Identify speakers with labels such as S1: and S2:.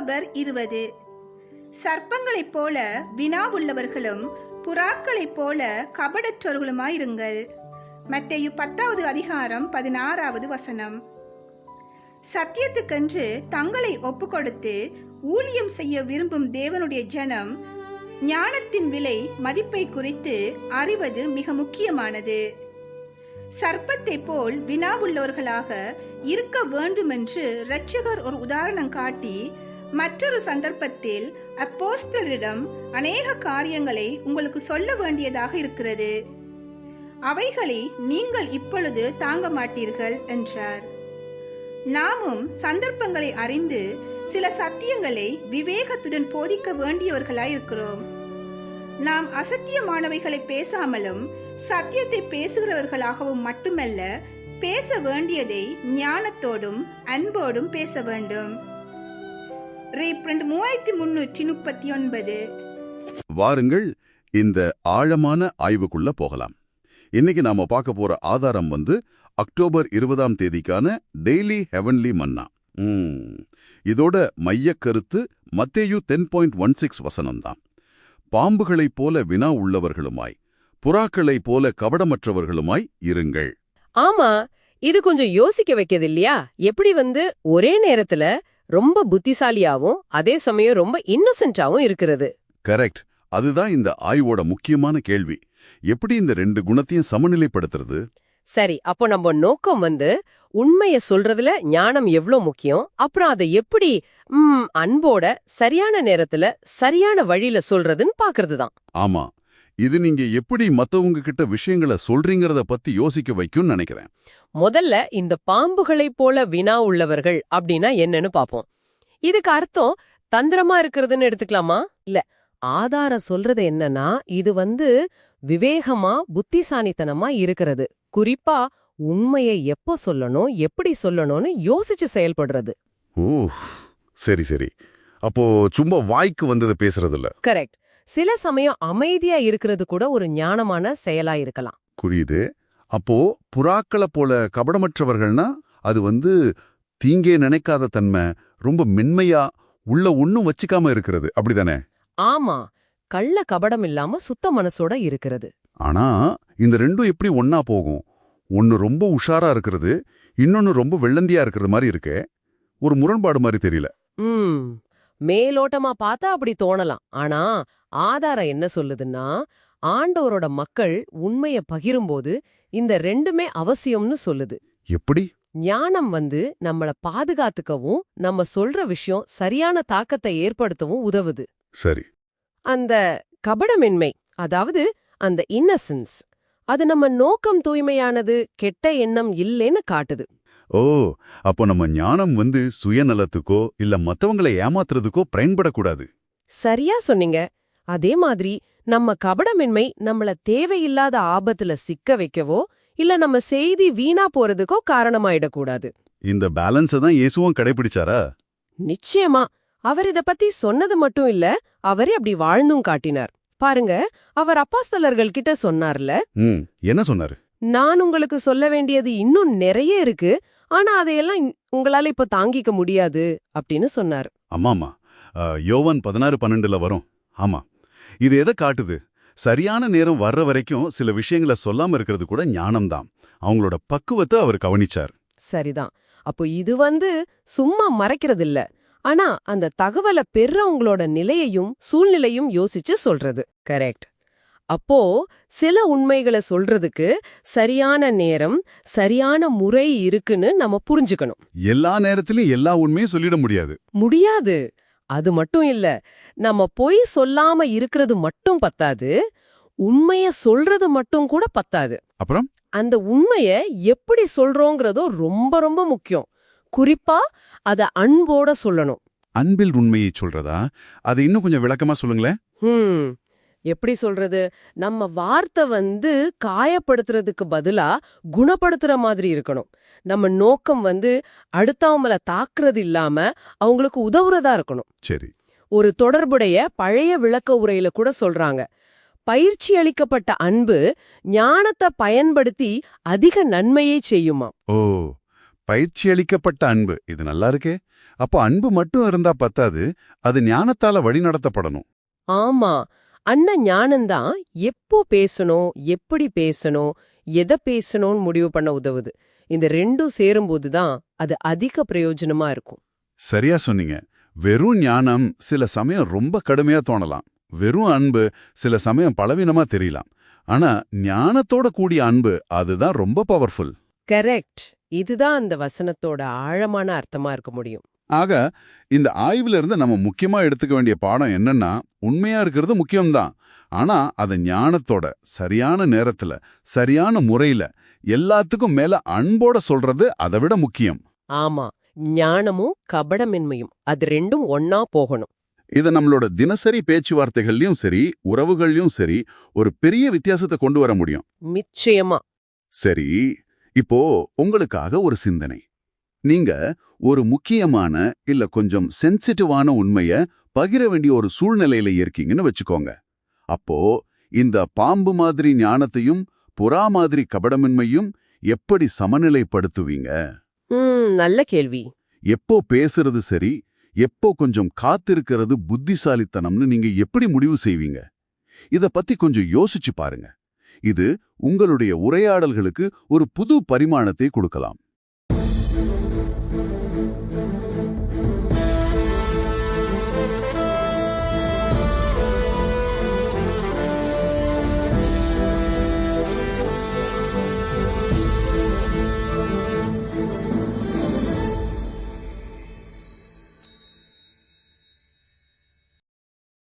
S1: October இருபது. சர்ப்பங்களைப் போல வினா உள்ளவர்களும் புறாக்களைப் போல கபடற்றவர்களுமாயிருங்கள் மத்தேயு பத்தாவது அதிகாரம் பதினாறாவது வசனம். சத்தியத்துக்கென்று தங்களை ஒப்பு கொடுத்து ஊழியம் செய்ய விரும்பும் தேவனுடைய ஜனம் ஞானத்தின் விலை மதிப்பை குறித்து அறிவது மிக முக்கியமானது. சர்ப்பத்தை போல் வினாவுள்ளவர்களாக இருக்க வேண்டுமென்று இரட்சகர் ஒரு உதாரணம் காட்டி மற்றொரு சந்தர்ப்பத்தில் அப்போஸ்தலரிடம் அநேக காரியங்களை உங்களுக்கு சொல்ல வேண்டியதாக இருக்கிறது. அவைகளை நீங்கள் இப்பொழுது தாங்க மாட்டீர்கள் என்றார். நாமும் சந்தர்ப்பங்களை அறிந்து சில சத்தியங்களை விவேகத்துடன் போதிக்க வேண்டியவர்களாயிருக்கிறோம். நாம் அசத்தியமானவைகளை பேசாமலும் சத்தியத்தை பேசுகிறவர்களாகவும் மட்டுமல்ல பேச வேண்டியதை ஞானத்தோடும் அன்போடும் பேச வேண்டும். ரீப்ரண்ட் மூவாயிரத்தி முன்னூற்றி முப்பத்தி ஒன்பது.
S2: வாருங்கள் இந்த ஆழமான ஆய்வுக்குள்ள போகலாம். இன்னைக்கு நாம பார்க்க போற ஆதாரம் வந்து அக்டோபர் இருபதாம் தேதிக்கான டெய்லி ஹெவன்லி மன்னா. ம், இதோட மையக் கருத்து மத்தேயு டென் பாயிண்ட் ஒன் சிக்ஸ் வசனம்தான். பாம்புகளைப் போல வினா உள்ளவர்களுமாய் புறாக்களைப் போல கபடமற்றவர்களுமாய் இருங்கள்.
S3: ஆமா இது கொஞ்சம் யோசிக்க வைக்கிறது இல்லையா எப்படி வந்து ஒரே நேரத்துல ரொம்ப புத்திசாலியாவும் அதே சமயம் ரொம்ப இன்னசென்ட்டாவும் இருக்கிறது.
S2: கரெக்ட் அதுதான் இந்த ஆய்வோட முக்கியமான கேள்வி. எப்படி இந்த ரெண்டு குணத்தையும் சமநிலைப்படுத்துறது?
S3: சரி அப்போ நம்ம நோக்கம் வந்து உண்மைய சொல்றதுல ஞானம் எவ்ளோ முக்கியம்? அப்புறம் அதை எப்படி அன்போட சரியான நேரத்துல சரியான வழியில சொல்றதுன்னு பாக்குறது தான்
S2: ஆமா. இது நீங்க எப்படி மத்தவங்க கிட்ட விஷயங்களை சொல்றீங்கறத பத்தி யோசிக்க வைக்கும்னு நினைக்கிறேன்.
S3: முதல்ல இந்த பாம்புகளைப் போல வினா உள்ளவர்கள் அப்படின்னா என்னன்னு பாப்போம். இதுக்கு அர்த்தம் தந்திரமா இருக்கிறதுன்னு எடுத்துக்கலாமா? இல்ல ஆதாரம் சொல்றது என்னன்னா இது வந்து விவேகமா புத்திசாலித்தனமா இருக்கிறது. குறிப்பா உண்மையை எப்போ சொல்லணும் எப்படி சொல்லணும்னு யோசிச்சு செயல்படுறது.
S2: ஓ சரி சரி. அப்போ சும்மா வாய்க்கு வந்ததை பேசுறது இல்ல
S3: கரெக்ட். சில சமயம் அமைதியா இருக்கிறது கூட ஒரு ஞானமான செயலா இருக்கலாம்.
S2: புரியுது. அப்போ புறாக்களை போல கபடமற்றவர்கள்னா அது வந்து தீங்கே நினைக்காத தன்மை ரொம்ப மென்மையா உள்ள ஒண்ணும் வச்சுக்காம இருக்கிறது. அப்படிதானே?
S3: ஆமா. கள்ள கபடம் இல்லாம சுத்த மனசோட இருக்கிறது.
S2: ஆனா இந்த ரெண்டும் எப்படி ஒன்னா போகும்? ஒன்னு ரொம்ப உஷாரா இருக்கிறது இன்னொன்னு ரொம்ப வெள்ளந்தியா இருக்கிறது மாதிரி இருக்கே. ஒரு முரண்பாடு மாதிரி தெரியல.
S3: ம். மேலோட்டமா பார்த்தா அப்படி தோணலாம். ஆனா ஆதாரம் என்ன சொல்லுதுன்னா ஆண்டவரோட மக்கள் உண்மைய பகிரும்போது இந்த ரெண்டுமே அவசியம்னு சொல்லுது.
S2: எப்படி?
S3: ஞானம் வந்து நம்மள பாதுகாத்துக்கவும் நம்ம சொல்ற விஷயம் சரியான தாக்கத்தை ஏற்படுத்தவும் உதவுது.
S2: சரி.
S3: அந்த கபடமின்மை அதாவது அந்த இன்னசென்ஸ் அது நம்ம நோக்கம் தூய்மையானது கெட்ட எண்ணம் இல்லைன்னு காட்டுது.
S2: ஓ அப்போ நம்ம ஞானம் வந்து சுயநலத்துக்கோ இல்ல மத்தவங்களை ஏமாத்துறதுக்கோ பயன்படக்கூடாது.
S3: சரியா சொன்னீங்க. அதே மாதிரி நம்ம கபடமின்மை நம்மள தேவையில்லாத ஆபத்துல சிக்க வைக்கவோ இல்ல நம்ம செய்தி வீணா போறதுக்கோ காரணமாயிடக்கூடாது.
S2: இந்த பேலன்ஸை தான் இயேசுவும் கடைபிடிச்சாரா?
S3: நிச்சயமா. அவர் இத பத்தி சொன்னது மட்டும் இல்ல அவரே அப்படி வாழ்ந்தும் காட்டினார். பாருங்க அவர் அப்பாஸ்தலர்கள் கிட்ட சொன்னார்ல
S2: என்ன சொன்னாரு?
S3: நான் உங்களுக்கு சொல்ல வேண்டியது இன்னும் நிறைய இருக்கு. ஆனா அதையெல்லாம் உங்களால இப்ப தாங்கிக்க முடியாது அப்படின்னு சொன்னார்.
S2: ஆமாமா. யோவான் பதினாறு பன்னெண்டுல வரும். ஆமா. இது எதை காட்டுது? சரியான நேரம் வர்ற வரைக்கும் சில விஷயங்களை சொல்லாம இருக்கிறது கூட ஞானம்தான். அவங்களோட பக்குவத்தை அவர் கவனிச்சார்.
S3: சரிதான். அப்போ இது வந்து சும்மா மறைக்கிறது இல்ல ஆனா அந்த தகவலை பெறவங்களோட நிலையையும் சூழ்நிலையும் யோசிச்சு சொல்றது. கரெக்ட். அப்போ சில உண்மைகளை சொல்றதுக்கு சரியான நேரம் சரியான முறை இருக்குன்னு நம்ம புரிஞ்சுக்கணும்.
S2: எல்லா நேரத்திலும் எல்லா உண்மையும் சொல்லிட முடியாது.
S3: முடியாது. அது மட்டும் இல்ல நம்ம பொய் சொல்லாம இருக்கிறது மட்டும் பத்தாது உண்மைய சொல்றது மட்டும் கூட பத்தாது.
S2: அப்புறம்?
S3: அந்த உண்மைய எப்படி சொல்றோங்கிறதோ ரொம்ப ரொம்ப முக்கியம். குறிப்பா அத அன்போட சொல்லணும்.
S2: அன்பில் உண்மையை சொல்றதா? அதை இன்னும் கொஞ்சம் விளக்கமா சொல்லுங்களேன்.
S3: எப்படி சொல்றது? நம்ம வார்த்தை வந்து காயப்படுத்துறதுக்கு பதிலா குணப்படுத்துற மாதிரி இருக்கணும். நம்ம நோக்கம் வந்து அடுத்தவங்கள தாக்குறது இல்லாம அவங்களுக்கு உதவுறதா இருக்கணும்.
S2: சரி.
S3: ஒரு தொடர்புடைய பழைய விளக்க உரையில கூட சொல்றாங்க. பயிற்சி அளிக்கப்பட்ட அன்பு ஞானத்தை பயன்படுத்தி அதிக நன்மையை செய்யுமா
S2: ஓ பயிற்சியளிக்கப்பட்ட அன்பு. இது நல்லா இருக்கே. அப்போ அன்பு மட்டும் இருந்தா பத்தாது. அது ஞானத்தால வழிநடத்தப்படணும்.
S3: ஆமா. அண்ணா ஞானம்தான் எப்போ பேசணும் எப்படி பேசணும் எதை பேசணும்னு முடிவு பண்ண உதவுது. இந்த ரெண்டும் சேரும்போது தான் அது அதிக பிரயோஜனமா இருக்கும்.
S2: சரியா சொன்னீங்க. வெறும் ஞானம் சில சமயம் ரொம்ப கடுமையா தோணலாம். வெறும் அன்பு சில சமயம் பலவீனமா தெரியலாம். ஆனா ஞானத்தோட கூடிய அன்பு அதுதான் ரொம்ப பவர்ஃபுல்
S3: கரெக்ட் இதுதான் அந்த வசனத்தோட ஆழமான அர்த்தமா இருக்க முடியும்.
S2: ஆக இந்த ஆய்வுல இருந்து நம்ம முக்கியமா எடுத்துக்க வேண்டிய பாடம் என்னன்னா உண்மையா இருக்கிறது முக்கியம்தான். ஆனா அதை ஞானத்தோட சரியான நேரத்துல சரியான முறையில எல்லாத்துக்கும் மேல அன்போட சொல்றது அதை விட முக்கியம்.
S3: ஆமா. ஞானமும் கபடமின்மையும் அது ரெண்டும் ஒன்னா போகணும்.
S2: இதை நம்மளோட தினசரி பேச்சுவார்த்தைகள்லயும் சரி உறவுகள்லயும் சரி ஒரு பெரிய வித்தியாசத்தை கொண்டு வர முடியும்.
S3: நிச்சயமா.
S2: சரி இப்போ உங்களுக்காக ஒரு சிந்தனை. நீங்க ஒரு முக்கியமான இல்ல கொஞ்சம் சென்சிட்டிவான உண்மைய பகிர வேண்டிய ஒரு சூழ்நிலையில இருக்கீங்கன்னு வச்சுக்கோங்க. அப்போ இந்த பாம்பு மாதிரி ஞானத்தையும் புறா மாதிரி கபடமின்மையும் எப்படி சமநிலைப்படுத்துவீங்க?
S3: நல்ல கேள்வி.
S2: எப்போ பேசுறது சரி எப்போ கொஞ்சம் காத்திருக்கிறது புத்திசாலித்தனம்னு நீங்க எப்படி முடிவு செய்வீங்க? இத பத்தி கொஞ்சம் யோசிச்சு பாருங்க. இது உங்களுடைய உரையாடல்களுக்கு ஒரு புது பரிமாணத்தை கொடுக்கலாம்.